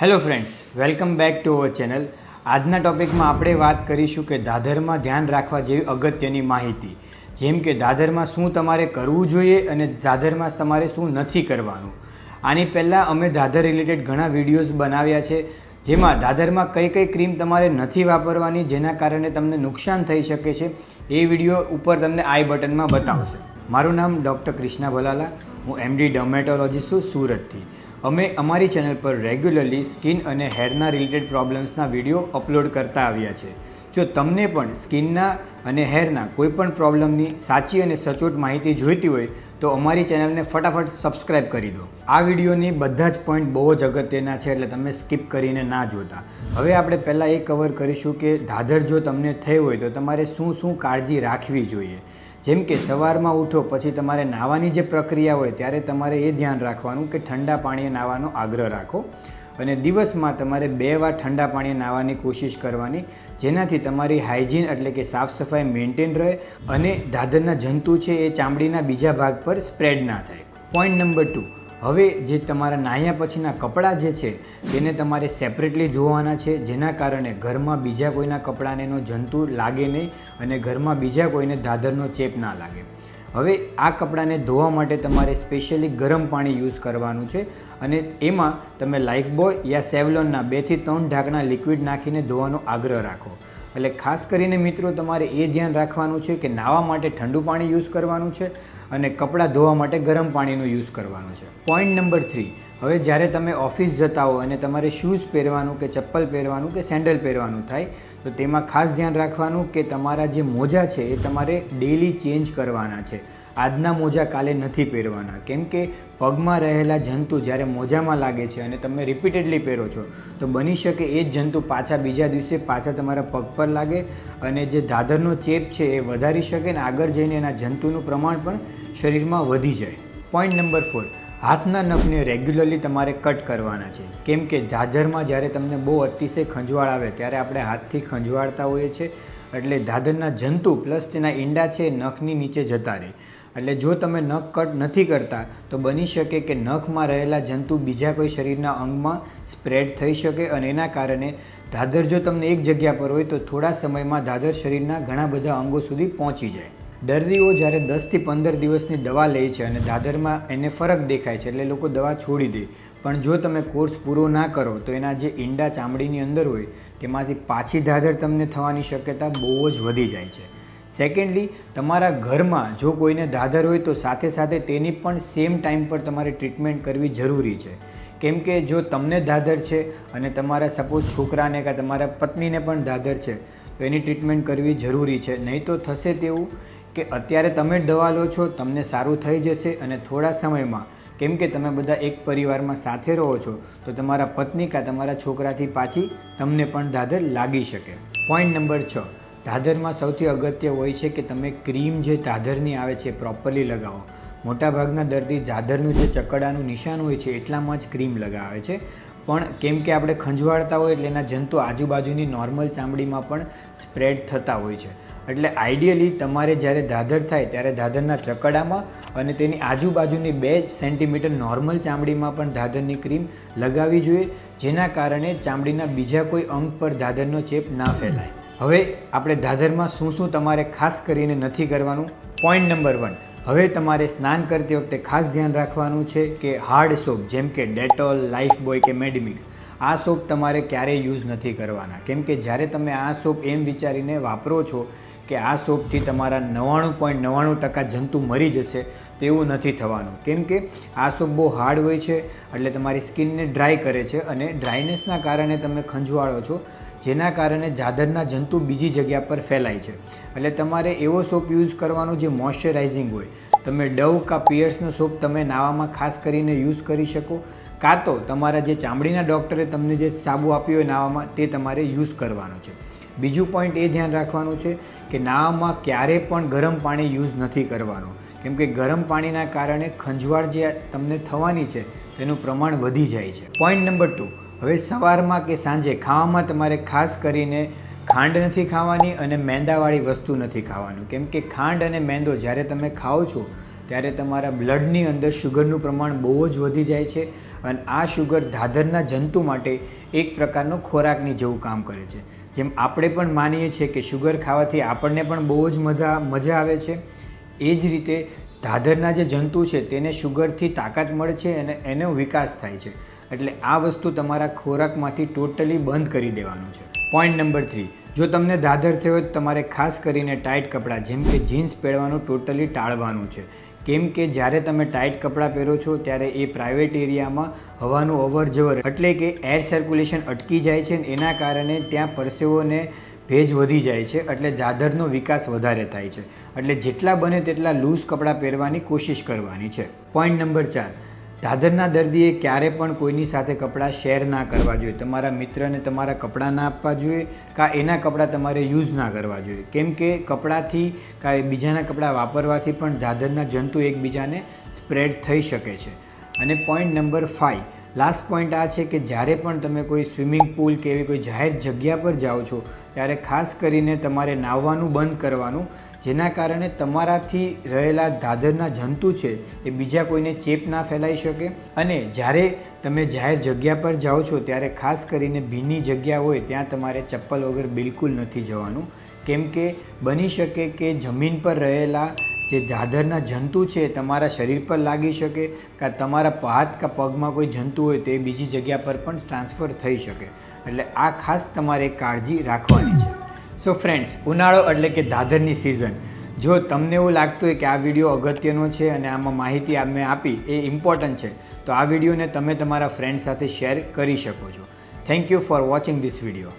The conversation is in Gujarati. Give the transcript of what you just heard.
Hello friends welcome back to our channel આજના ટોપિકમાં આપણે વાત કરીશું કે દાદરમાં ધ્યાન રાખવા જેવી અગત્યની માહિતી. જેમ કે દાદરમાં શું તમારે કરવું જોઈએ અને દાદરમાં તમારે શું નથી કરવાનું. આની પહેલાં અમે દાદર રિલેટેડ ઘણા વિડીયોઝ બનાવ્યા છે, જેમાં દાદરમાં કઈ કઈ ક્રીમ તમારે નથી વાપરવાની, જેના કારણે તમને નુકસાન થઈ શકે છે, એ વીડિયો ઉપર તમને આઈ બટનમાં બતાવશે. મારું નામ ડૉક્ટર ક્રિષ્ના ભલાલા, હું એમડી ડર્મેટોલોજીસ્ટ છું સુરતથી. અમે અમારી ચેનલ પર રેગ્યુલરલી સ્કિન અને હેરના રિલેટેડ પ્રોબ્લેમ્સના વીડિયો અપલોડ કરતા આવ્યા છે. જો તમને પણ સ્કિનના અને હેરના કોઈપણ પ્રોબ્લેમની સાચી અને સચોટ માહિતી જોઈતી હોય, તો અમારી ચેનલને ફટાફટ સબસ્ક્રાઇબ કરી દો. આ વિડીયોની બધા જ પોઈન્ટ બહુ જ અગત્યના છે એટલે તમે સ્કીપ કરીને ના જોતા. હવે આપણે પહેલાં એ કવર કરીશું કે દાદર જો તમને થઈ હોય તો તમારે શું શું કાળજી રાખવી જોઈએ. જેમ કે સવારમાં ઉઠો, પછી તમારે નાહવાની જે પ્રક્રિયા હોય ત્યારે તમારે એ ધ્યાન રાખવાનું કે ઠંડા પાણીએ નાહવાનો આગ્રહ રાખો. અને દિવસમાં તમારે બે વાર ઠંડા પાણીએ નાહવાની કોશિશ કરવાની, જેનાથી તમારી હાઇજીન એટલે કે સાફ સફાઈ મેન્ટેન રહે અને દાદરના જંતુ છે એ ચામડીના બીજા ભાગ પર સ્પ્રેડ ના થાય. Point number two. હવે જે તમારા નાહ્યા પછીના કપડાં જે છે, તેને તમારે સેપરેટલી ધોવાના છે, જેના કારણે ઘરમાં બીજા કોઈના કપડાને જંતુ લાગે નહીં અને ઘરમાં બીજા કોઈને દાદરનો ચેપ ના લાગે. હવે આ કપડાને ધોવા માટે તમારે સ્પેશિયલી ગરમ પાણી યુઝ કરવાનું છે અને એમાં તમે લાઈફબોય યા સેવલોનના બેથી ત્રણ ઢાંકણા લિક્વિડ નાખીને ધોવાનો આગ્રહ રાખો. એટલે ખાસ કરીને મિત્રો, તમારે એ ધ્યાન રાખવાનું છે કે નાહવા માટે ઠંડુ પાણી યુઝ કરવાનું છે અને કપડાં ધોવા માટે ગરમ પાણીનો યુઝ કરવાનો છે. પોઈન્ટ નંબર થ્રી હવે જ્યારે તમે ઓફિસ જતા હો અને તમારે શૂઝ પહેરવાનું કે ચપ્પલ પહેરવાનું કે સેન્ડલ પહેરવાનું થાય, તો તેમાં ખાસ ધ્યાન રાખવાનું કે તમારા જે મોજા છે એ તમારે ડેલી ચેન્જ કરવાના છે. આજના મોજા કાલે નથી પહેરવાના. કેમ કે પગમાં રહેલા જંતુ જ્યારે મોજામાં લાગે છે અને તમે રિપીટેડલી પહેરો છો, તો બની શકે એ જ જંતુ પાછા બીજા દિવસે પાછા તમારા પગ પર લાગે અને જે દાદરનો ચેપ છે એ વધારી શકે ને આગળ જઈને એના જંતુનું પ્રમાણ પણ શરીરમાં વધી જાય. પોઈન્ટ નંબર ફોર હાથના નખને રેગ્યુલરલી તમારે કટ કરવાના છે. કેમ કે ધાધરમાં જ્યારે તમને બહુ અતિશય ખંજવાળ આવે ત્યારે આપણે હાથથી ખંજવાળતા હોઈએ છીએ. એટલે ધાધરના જંતુ પ્લસ તેના ઈંડા છે નખની નીચે જતા રહે. એટલે જો તમે નખ કટ નથી કરતા, તો બની શકે કે નખમાં રહેલા જંતુ બીજા કોઈ શરીરના અંગમાં સ્પ્રેડ થઈ શકે અને એના કારણે ધાધર જો તમને એક જગ્યા પર હોય, તો થોડા સમયમાં ધાધર શરીરના ઘણા બધા અંગો સુધી પહોંચી જાય. દર્દીઓ જ્યારે દસથી પંદર દિવસની દવા લે છે અને ધાધરમાં એને ફરક દેખાય છે, એટલે લોકો દવા છોડી દે. પણ જો તમે કોર્સ પૂરો ના કરો, તો એના જે ઈંડા ચામડીની અંદર હોય, તેમાંથી પાછી ધાધર તમને થવાની શક્યતા બહુ જ વધી જાય છે. સેકન્ડલી તમારા ઘરમાં જો કોઈને દાદર હોય તો સાથે સાથે તેની પણ સેમ ટાઈમ પર તમારે ટ્રીટમેન્ટ કરવી જરૂરી છે. કેમ કે જો તમને દાદર છે અને તમારા સપોઝ છોકરાને કે તમારા પત્નીને પણ દાદર છે, તો એની ટ્રીટમેન્ટ કરવી જરૂરી છે. નહીં તો થશે તેવું કે અત્યારે તમે દવા લો છો, તમને સારું થઈ જશે અને થોડા સમયમાં, કેમ કે તમે બધા એક પરિવારમાં સાથે રહો છો, તો તમારા પત્ની કાં તમારા છોકરાથી પાછી તમને પણ દાદર લાગી શકે. પોઈન્ટ નંબર છ. દાદરમાં સૌથી અગત્ય હોય છે કે તમે ક્રીમ જે દાદરની આવે છે પ્રોપરલી લગાવો. મોટાભાગના દર્દી દાદરનું જે ચકડાનું નિશાન હોય છે એટલામાં જ ક્રીમ લગાવે છે. પણ કેમ કે આપણે ખંજવાળતા હોય એટલે એના જંતુ આજુબાજુની નોર્મલ ચામડીમાં પણ સ્પ્રેડ થતા હોય છે. એટલે આઈડિયલી તમારે જ્યારે દાદર થાય ત્યારે દાદરના ચકડામાં અને તેની આજુબાજુની બે સેન્ટીમીટર નોર્મલ ચામડીમાં પણ દાદરની ક્રીમ લગાવવી જોઈએ. જેના કારણે ચામડીના બીજા કોઈ અંગ પર દાદરનો ચેપ ના ફેલાય. હવે આપણે દાદરમાં શું શું તમારે ખાસ કરીને નથી કરવાનું? પોઈન્ટ નંબર વન હવે તમારે સ્નાન કરતી વખતે ખાસ ધ્યાન રાખવાનું છે કે હાર્ડ સોપ જેમ કે ડેટોલ લાઈફ બોય કે મેડિમિક્સ આ સોપ તમારે ક્યારેય યુઝ નથી કરવાના. કેમ કે જ્યારે તમે આ સોપ એમ વિચારીને વાપરો છો કે આ સોપથી તમારા નવ્વાણું પોઈન્ટ નવ્વાણું ટકા જંતુ મરી જશે તેવું નથી થવાનું. કેમ કે આ સોપ બહુ હાર્ડ હોય છે, એટલે તમારી સ્કિનને ડ્રાય કરે છે અને ડ્રાયનેસના કારણે તમે ખંજવાળો છો, જેના કારણે જાદરના જંતુ બીજી જગ્યા પર ફેલાય છે. એટલે તમારે એવો સોપ યુઝ કરવાનો જે મોઇશ્ચરાઇઝિંગ હોય. તમે ડવ કા પિયર્સનો સોપ તમે નાવામાં ખાસ કરીને યુઝ કરી શકો, કાં તો તમારા જે ચામડીના ડૉક્ટરે તમને જે સાબુ આપ્યો હોય નાવામાં, તે તમારે યુઝ કરવાનો છે. બીજું પોઈન્ટ એ ધ્યાન રાખવાનું છે કે નાવામાં ક્યારે પણ ગરમ પાણી યુઝ નથી કરવાનું. કેમ કે ગરમ પાણીના કારણે ખંજવાળ જે તમને થવાની છે, તેનું પ્રમાણ વધી જાય છે. પોઈન્ટ નંબર ટુ હવે સવારમાં કે સાંજે ખાવામાં તમારે ખાસ કરીને ખાંડ નથી ખાવાની અને મેંદાવાળી વસ્તુ નથી ખાવાનું. કેમ કે ખાંડ અને મેંદો જ્યારે તમે ખાઓ છો, ત્યારે તમારા બ્લડની અંદર શુગરનું પ્રમાણ બહુ જ વધી જાય છે અને આ શુગર ધાધરના જંતુ માટે એક પ્રકારનો ખોરાકની જેવું કામ કરે છે. જેમ આપણે પણ માનીએ છીએ કે શુગર ખાવાથી આપણને પણ બહુ જ મજા મજા આવે છે. એ જ રીતે ધાધરના જે જંતુ છે, તેને શુગરથી તાકાત મળે છે અને એનો વિકાસ થાય છે. એટલે આ વસ્તુ તમારા ખોરાકમાંથી ટોટલી બંધ કરી દેવાનું છે. પોઈન્ટ નંબર થ્રી જો તમને ધાધર થયો તમારે ખાસ કરીને ટાઈટ કપડાં, જેમ કે જીન્સ પહેરવાનું ટોટલી ટાળવાનું છે. કેમ કે જ્યારે તમે ટાઈટ કપડાં પહેરો છો, ત્યારે એ પ્રાઇવેટ એરિયામાં હવાનું અવર જવર એટલે કે એર સર્ક્યુલેશન અટકી જાય છે એના કારણે ત્યાં પરસેવોને ભેજ વધી જાય છે, એટલે જાધરનો વિકાસ વધારે થાય છે. એટલે જેટલા બને તેટલા લૂઝ કપડાં પહેરવાની કોશિશ કરવાની છે. પોઈન્ટ નંબર ચાર. દાદરના દર્દીએ ક્યારે પણ કોઈની સાથે કપડાં શેર ના કરવા જોઈએ. તમારા મિત્રને તમારા કપડાં ના આપવા જોઈએ કાં એના કપડાં તમારે યુઝ ના કરવા જોઈએ. કેમ કે કપડાંથી કાં બીજાના કપડાં વાપરવાથી પણ દાદરના જંતુ એકબીજાને સ્પ્રેડ થઈ શકે છે. અને point number five last point આ છે કે જ્યારે પણ તમે કોઈ સ્વિમિંગ પુલ કે એવી કોઈ જાહેર જગ્યા પર જાઓ છો, ત્યારે ખાસ કરીને તમારે નાહવાનું બંધ કરવાનું, જેના કારણે તમારાથી રહેલા દાદરના જંતુ છે, એ બીજા કોઈને ચેપ ના ફેલાઈ શકે. અને જ્યારે તમે જાહેર જગ્યા પર જાઓ છો, ત્યારે ખાસ કરીને ભીની જગ્યા હોય, ત્યાં તમારે ચપ્પલ વગર બિલકુલ નથી જવાનું. કેમ કે બની શકે કે જમીન પર રહેલા જે દાદરના જંતુ છે, તમારા શરીર પર લાગી શકે કાં તમારા હાથ કાં પગમાં કોઈ જંતુ હોય તે બીજી જગ્યા પર પણ ટ્રાન્સફર થઈ શકે. એટલે આ ખાસ તમારે કાળજી રાખવાની છે. સો ફ્રેન્ડ્સ ઉનાળો એટલે કે દાદરની સિઝન જો તમને એવું લાગતું હોય કે આ વીડિયો અગત્યનો છે અને આમાં માહિતી મેં આપી, એ ઇમ્પોર્ટન્ટ છે, તો આ વિડીયોને તમે તમારા ફ્રેન્ડ સાથે શેર કરી શકો છો. Thank you for watching this video